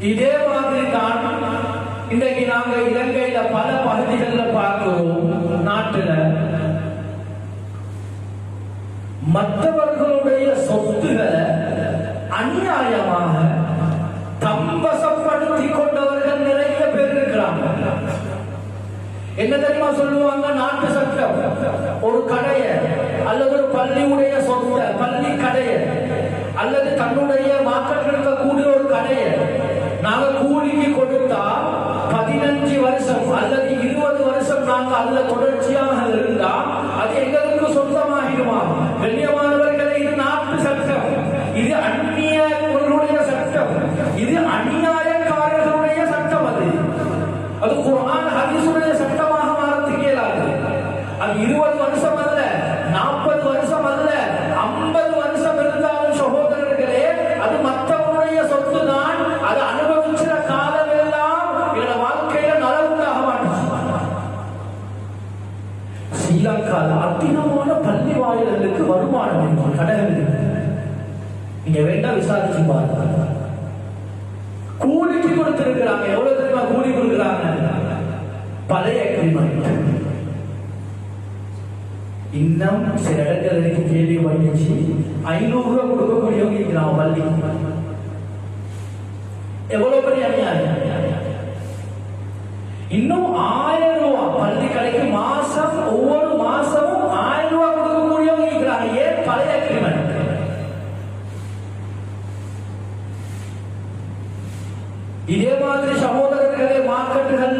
இதே மாதிரி தான் இன்றைக்கு நாங்க இலங்கையில பல பகுதிகளில் பார்க்கிறோம். நாட்டுல மற்றவர்களுடைய சொத்துக்களை அநியாயமாக தம்பசப்படுத்தி கொண்டவர்கள் நிறைய பேர் இருக்கிறாங்க. என்ன தெரியுமா சொல்லுவாங்க? நாட்டு சட்டம். ஒரு கடையை அல்லது ஒரு பள்ளியுடைய சொத்தை இன்னும் சில இடங்கள் எனக்கு கேள்வி பண்ணிச்சு ஐநூறு ரூபாய் கொடுக்கக்கூடியவங்க இருக்கிறாங்க பள்ளி எவ்வளவு பெரிய அநியாயம் இன்னும் ஆயிரம் ரூபாய் பள்ளி கடைக்கு மாசம் ஒவ்வொரு மாசமும் ஆயிரம் ரூபாய் கொடுக்கக்கூடியவங்க இருக்கிறாங்க ஏன் பழைய அக்ரிமெண்ட் இதே மாதிரி சகோதரர்களே மார்க்கெட்டுகள்ல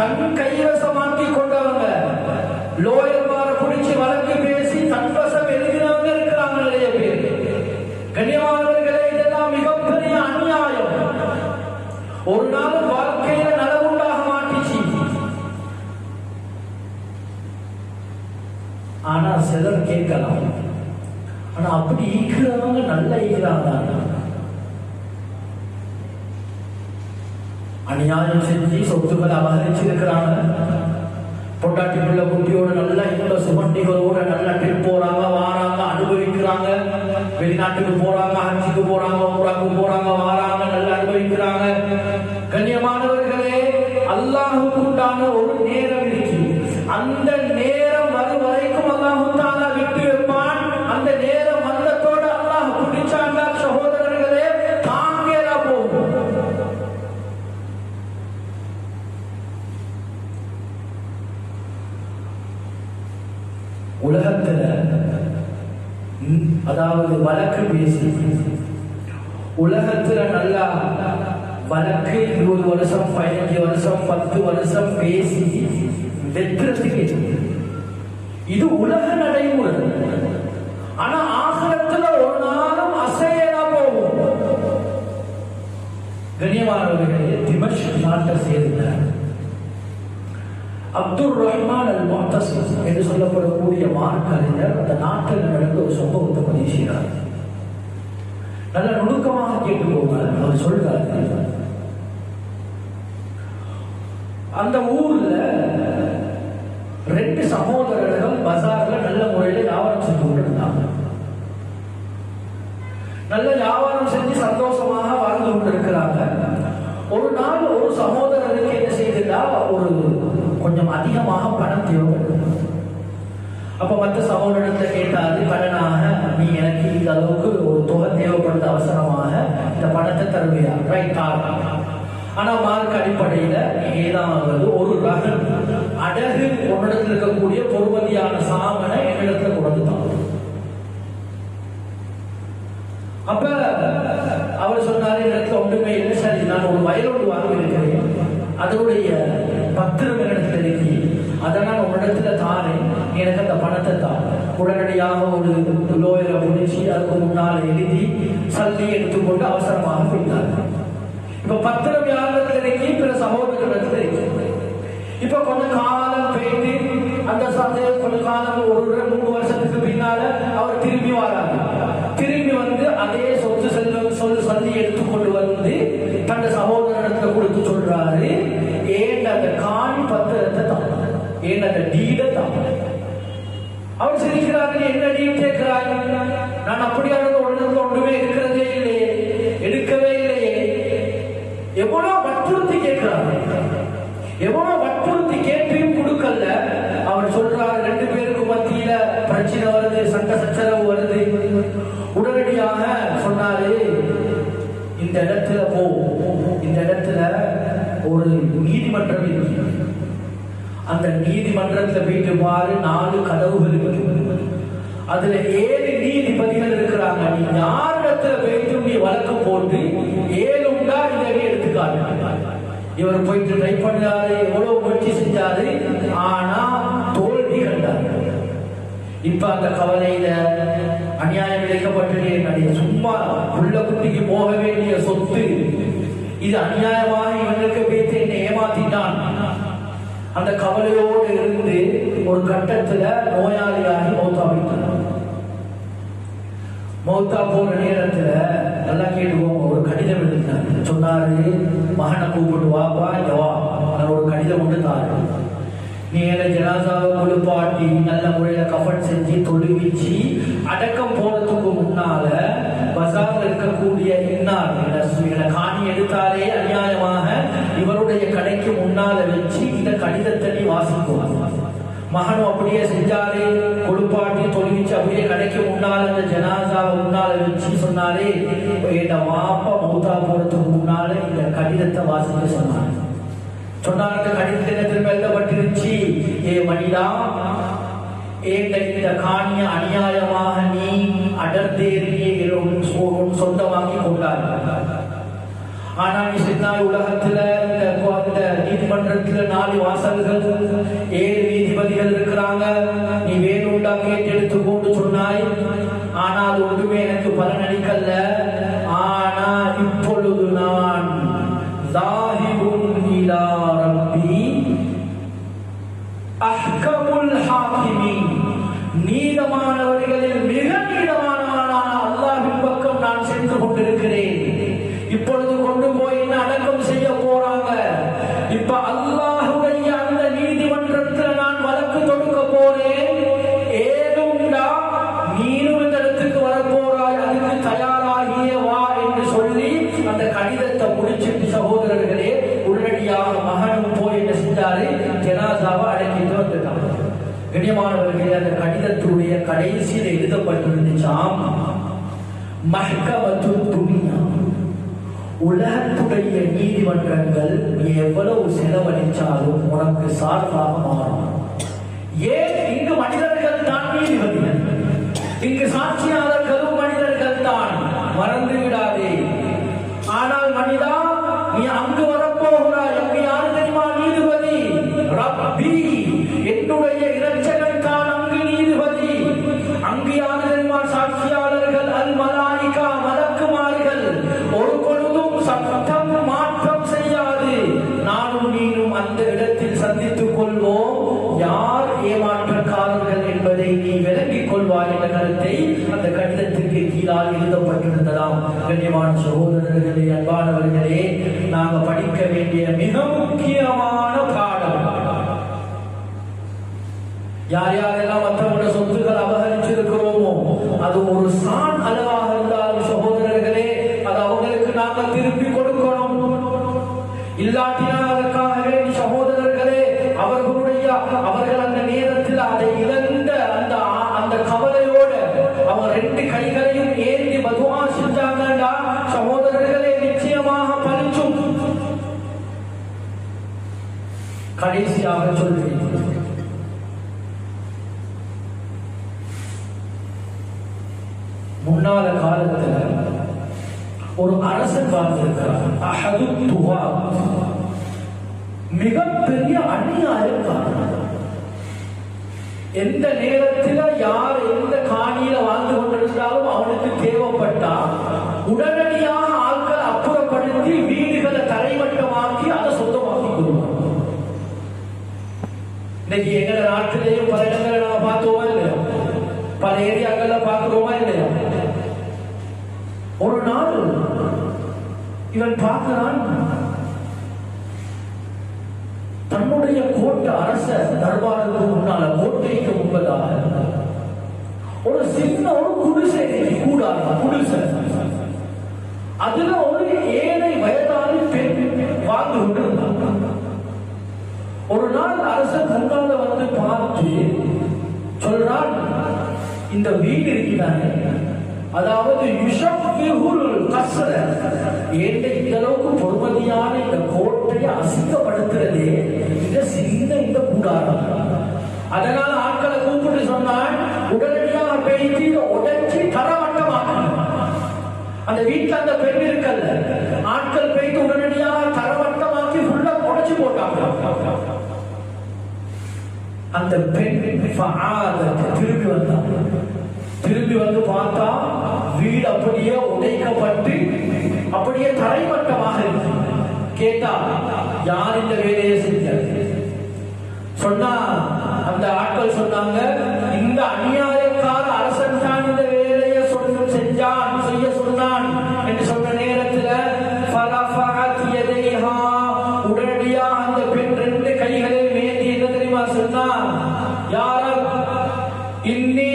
தன் கைவசமாக்கி கொண்டவங்க லோயர் மாற குடிச்சு வழக்கு பேசி தன்வசம் எழுதினவங்க இருக்கிறாங்க நிறைய பேர். கண்ணியமானவர்களே இதெல்லாம் மிகப்பெரிய அநியாயம். ஒரு நாள் வாழ்க்கையில நலவுண்டாக மாட்டிச்சு. ஆனா சிலர் கேட்கலாம். ஆனா அப்படி ஈக்கிறவங்க நல்ல ஈக்கிறாங்க அநியாயம் செஞ்சு சொத்துக்களை அபகரிச்சிருக்கிறாங்க. பொண்டாட்டிக்குள்ள குட்டியோட நல்ல இந்த சுமண்டிகளோட நல்ல ட்ரிப் போறாங்க வாராங்க அனுபவிக்கிறாங்க. வெளிநாட்டுக்கு போறாங்க ஹஜ்ஜுக்கு போறாங்க ஊராக்கு போறாங்க வாராங்க நல்லா அனுபவிக்கிறாங்க. கண்ணியமானவர்களே அல்லாஹுக்குண்டான ஒரு நேரம் இருக்கு. அந்த நேரம் வரும் வரைக்கும் அல்லாஹு அதாவது வழக்கு பேசி. உலகத்துல நல்லா வழக்கு இருபது வருஷம் பதினஞ்சு வருஷம் பத்து வருஷம் பேசி வெற்றத்துக்கு இது உலக நடைமுறை. ஆனா ஆகலத்துல ஒரு நாள் அப்துல் ரஹ்மான் அல் முஹ்தசிம் என்று சொல்லப்படக்கூடிய மார்க்கறிஞர் அந்த நாட்டில் நடந்த ஒரு சம்பவத்தை பதிவு செய்கிறார். நல்ல நுணுக்கமாக கேட்டுக்கோங்க அவர் சொல்றாரு. அந்த ஊர்ல ரெண்டு சகோதரர்கள் பசார்ல நல்ல முறையில வியாபாரம் செஞ்சு கொண்டிருந்தாங்க. நல்ல வியாபாரம் செஞ்சு சந்தோஷமாக வாழ்ந்து கொண்டிருக்கிறாங்க. ஒரு நாள் ஒரு சகோதரருக்கு என்ன செய்தா ஒரு கொஞ்சம் அதிகமாக பணம் தேவைப்படுது அப்ப மற்ற சகோதரத்தை கேட்டாரு கடனாக நீ எனக்கு இந்த அளவுக்கு ஒரு தொகை தேவைப்படுது அவசரமாக இந்த பணத்தை தருவியா? ரைட் ஆனா மார்க் அடிப்படையில நீங்க ஏதாவது ஒரு ரகன் அடகு உன்னிடத்தில் இருக்கக்கூடிய பொறுமதியான சாமனை என்னிடத்துல கொண்டு தான் அப்ப அவர் சொன்னாரு எனக்கு ஒன்றுமே இல்லை சரி நான் ஒரு வயலோடு வாங்கி இருக்கிறேன் அதனுடைய பத்திரம் என்னிடத்தில் இருக்கு அதை நான் உன்னிடத்துல தாரேன். எனக்கு அந்த பணத்தை தான் உடனடியாக ஒரு லோயரை முடிச்சு அதுக்கு முன்னால் எழுதி சல்லி எடுத்துக்கொண்டு அவசரமாக கொடுத்தாங்க இப்ப பத்திரம் யாரிடத்துல இருக்கு? பிற சகோதரத்தில் இருக்கு. இப்ப கொஞ்ச காலம் போயிட்டு அந்த சந்தேகம் கொஞ்ச காலம் ஒரு மூணு வருஷத்துக்கு பின்னால அவர் திரும்பி வராங்க திரும்பி வந்து அதே சொத்து செல்வம் சொல்லு சந்தி எடுத்துக்கொண்டு வந்து தன் சகோதரனத்தை கொடுத்து சொல்றாரு. அவர் சிரிக்கிறார்கள் என்னடியும் கேட்கிறார்கள் நான் அப்படியானது ஒன்று ஒன்றுமே இருக்கிறதே இல்லையே. எடுக்கவே இல்லையே. எவ்வளவு வற்புறுத்தி கேட்கிறாங்க எவ்வளவு வற்புறுத்தி கேட்டையும் கொடுக்கல அவர் சொல்றார் ரெண்டு பேருக்கு மத்தியில பிரச்சனை வருது சண்டை சச்சரவு வருது. உடனடியாக சொன்னாரு இந்த இடத்துல போ. இந்த இடத்துல ஒரு நீதிமன்றம் இருக்கு. அந்த நீதிமன்றத்துல போயிட்டு பாரு நாலு கதவுகள் இருக்கு அதுல ஏழு நீதிபதிகள் இருக்கிறாங்க. நீ யாரிடத்துல போயிட்டு நீ வழக்கு போட்டு ஏழு உண்டா இதை நீ எடுத்துக்காட்டு இவர் போயிட்டு ட்ரை பண்ணாரு எவ்வளவு முயற்சி செஞ்சாரு ஆனா தோல்வி கண்டாரு. இப்ப அந்த கவலையில அநியாயம் இழைக்கப்பட்டதே சும்மா உள்ள குட்டிக்கு போக வேண்டிய சொத்து. இது அநியாயமாக இவனுக்கு அந்த கவலையோடு இருந்து ஒரு கட்டத்துல நோயாளியாகி மௌத்தா போயிட்டார் மௌத்தா போன நேரத்துல நல்லா கேட்டுவோம் ஒரு கடிதம் எழுதினார். சொன்னாரு மகனை கூப்பிட்டு வாப்பா இங்க வா. ஒரு கடிதம் ஒன்று தாரு. நீ என்ன ஜனாசாவை குளிப்பாட்டி நல்ல முறையில கஃபன் செஞ்சு தொழுவிச்சு அடக்கம் போறதுக்கு முன்னால பசார் இருக்கக்கூடிய இன்னார் காணி எடுத்தாலே அநியாயமாக இவருடைய வாசிக்கும். மகனும் அப்படியே செஞ்சாரு கொழுப்பாட்டி தொழுவிச்சு அப்படியே கடைக்கு முன்னால் அந்த ஜனாசாவை முன்னால வச்சு சொன்னாரே என் மாப்பா மௌத்தா போறதுக்கு முன்னால இந்த கடிதத்தை வாசிக்க சொன்னாரு சொன்னாங்க கடிதத்தை திரும்ப எழுதப்பட்டிருச்சு ஏ மனிதா ஏந்த இந்த காணிய அநியாயமாக நீ அடர்ந்தேறிய சொந்தமாக்கி கொண்டாய். ஆனா இசைத்தாய் சின்னாய் உலகத்துல இந்த இந்த நீதிமன்றத்துல நாலு வாசல்கள் ஏழு நீதிபதிகள் இருக்கிறாங்க. நீ வேணுண்டா கேட்டு போட்டு சொன்னாய். ஆனால் ஒன்றுமே எனக்கு பலன் அளிக்கல்ல அந்த கடிதத்துடைய கடைசியில் எழுதப்பட்டிருந்துச்சாம் மஹ்கமத்து துனியா. உலகத்துடைய நீதிமன்றங்கள் நீ எவ்வளவு செலவழிச்சாலும் உனக்கு சார்பாக மாறும். ஏன் இங்கு மனிதர்கள் தான் நீதிபதிகள்? இங்கு சாட்சியா கொள்வோம். யார் ஏமாற்றக்காரர்கள் என்பதை நீ விளங்கிக் கொள்வாய் என்ற கருத்தை அந்த கடிதத்திற்கு கீழால் எழுதப்பட்டிருந்ததாம். கண்ணியமான சகோதரர்களே அன்பானவர்களே நாங்க படிக்க வேண்டிய மிக முக்கியமான பாடம். யார் யாரெல்லாம் மற்றவங்களோட மிகப்பெரிய அநியாயக்காரன் எந்த நேரத்தில் யார் எந்த காணியில வாழ்ந்து கொண்டிருந்தாலும் அவனுக்கு தேவைப்பட்டா உடனே இவன் பார்க்கிறான். தன்னுடைய கோட்டை அரச தர்பாருக்கு முன்னால கோட்டைக்கு முன்பதாக. ஒரு சின்ன ஒரு குடிசை கூடாது குடிசை. அதுல ஒரு ஏழை வயதான பெண் வாழ்ந்து கொண்டிருந்தாங்க ஒரு நாள் அரச முன்னால வந்து பார்த்து சொல்றான் இந்த வீடு இருக்கிறாங்க அதாவது யுஷப்பிஹுல் ஏண்ட இந்த அளவுக்கு பொறுமதியான இந்த கோட்டையை அசிங்கப்படுத்துறது இந்த சிறந்த இந்த கூடாரம். அதனால ஆட்களை கூப்பிட்டு சொன்னான் உடனடியாக பேசி உடைச்சி தரவட்டமாக அந்த வீட்டுல அந்த பெண் இருக்கல்ல. ஆட்கள் போயிட்டு உடனடியாக தரவட்டமாக்கி உள்ள உடைச்சு போட்டாங்க. அந்த பெண் திரும்பி வந்தாங்க திரும்பி வந்து பார்த்த அப்படியே உடைக்கப்பட்டு அப்படியே தரைமட்டமாக இருக்கு. கேட்டா யார் இந்த வேலையை செஞ்சது சொன்னா அந்த ஆட்கள் சொன்னாங்க இந்த அநியாயக்கார அரசன் தான் இந்த வேலையை சொல்லும் செஞ்சான் செய்ய சொன்னான். என்று சொன்ன நேரத்துல ஃபரஃபஅத் உடனடியாக அந்த பெண் ரெண்டு கைகளை மேந்தி என்ன தெரியுமா? சொன்னா யாரும் இன்னி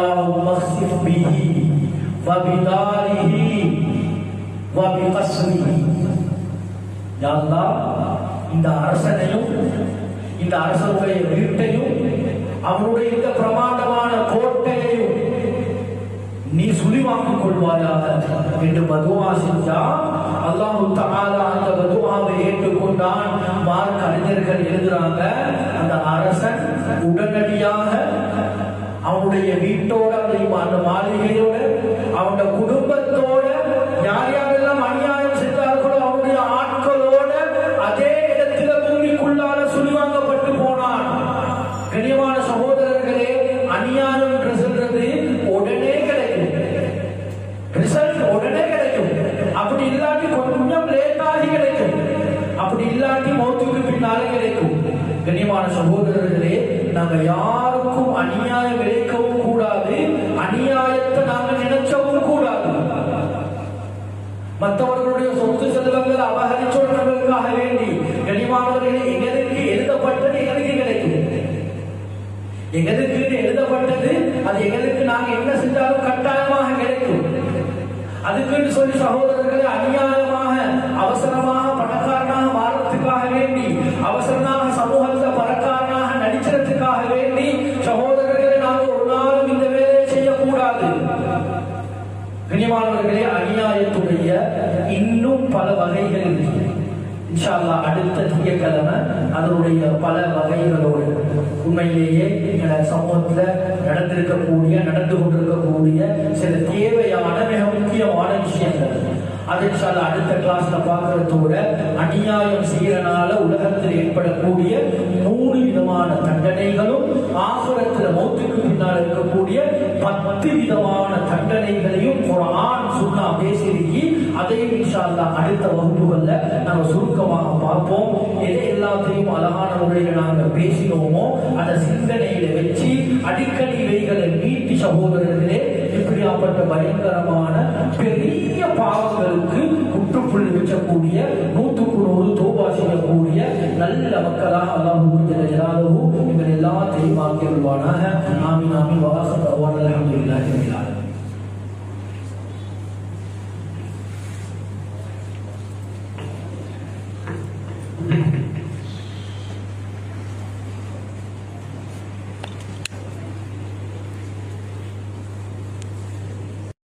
தெரியுமா அல்லாஹ் மஸ்ஸிஃப் பிஹி வபிதாரிஹி வபிகஸ்ரிஹி யா இந்த அரசனையும் இந்த அரசனுடைய வீட்டையும் அவனுடைய இந்த பிரமாண்டமான கோட்டையையும் நீ சுழிவாக்கிக் கொள்வாயாக என்று பதுவா செஞ்சா அல்லாஹு தஆலா அந்த பதுவாவை ஏற்றுக்கொண்டான். மார்க் அறிஞர்கள் எழுதுறாங்க அந்த அரசன் உடனடியாக அவனுடைய வீட்டோட அந்த- மாளிகையோட அவனுடைய குடும்பத்தோட யார் யாரெல்லாம் அநியாயம் செஞ்சார்களோ அவனுடைய ஆட்களோட அதே இடத்துல பூமிக்குள்ளால சுழிவாங்கப்பட்டு போனான். கனியமான சகோதரர்களே அநியாயம் என்று சொல்றது உடனே கிடைக்கும். ரிசல்ட் உடனே கிடைக்கும். அப்படி இல்லாட்டி கொஞ்சம் லேட்டாகி கிடைக்கும். அப்படி இல்லாட்டி மௌத்துக்கு பின்னாலே கிடைக்கும். கனியமான சகோதரர்களே நாங்க யாருக்கும் அநியாயம் இழைக்கவும் கூடாது அநியாயத்தை நாங்க நினைச்சவும் கூடாது. மற்றவர்களுடைய சொத்து செல்வங்கள் அபகரிச்சோர்களுக்காக வேண்டி கனிமானவர்களே எங்களுக்கு எழுதப்பட்டது எங்களுக்கு கிடைக்கும். எங்களுக்கு எழுதப்பட்டது அது எங்களுக்கு நாங்க என்ன செஞ்சாலும் கட்டாயமாக கிடைக்கும். அதுக்குன்னு சொல்லி சகோதரர்களை அநியாயமாக அவசரமாக பணக்காரனாக மாறத்துக்காக வேண்டி அவசரமாக சமூகத்துல கனிமானவர்களே அநியாயத்துடைய இன்னும் பல வகைகள் இன்ஷால்லா அடுத்த திங்கக்கிழமை அதனுடைய பல வகைகளோடு உண்மையிலேயே எங்கள சமூகத்துல நடந்திருக்கக்கூடிய நடந்து கொண்டிருக்கக்கூடிய சில தேவையான மிக முக்கியமான விஷயங்கள். அது இன்ஷா அடுத்த கிளாஸ்ல பார்க்கறதோட அநியாயம் செய்யறனால உலகத்தில் ஏற்படக்கூடிய மூணு விதமான தண்டனைகளும் ஆசுரத்துல மௌத்துக்கு பின்னால் இருக்கக்கூடிய பத்து விதமான தண்டனைகளையும் ஒரு ஆண் சுண்ணா பேசியிருக்கி அதையும் இன்ஷா அடுத்த வகுப்புகள்ல நாங்க சுருக்கமாக பார்ப்போம். எதை எல்லாத்தையும் அழகான முறையில் நாங்க பேசினோமோ அந்த சிந்தனையில வச்சு அடிக்கடி இவைகளை நீட்டி சகோதரர்களே இப்படியாப்பட்ட பயங்கரமான பெரிய பாவங்களுக்கு முற்றுப்புள்ளி வைக்கக்கூடிய आना है।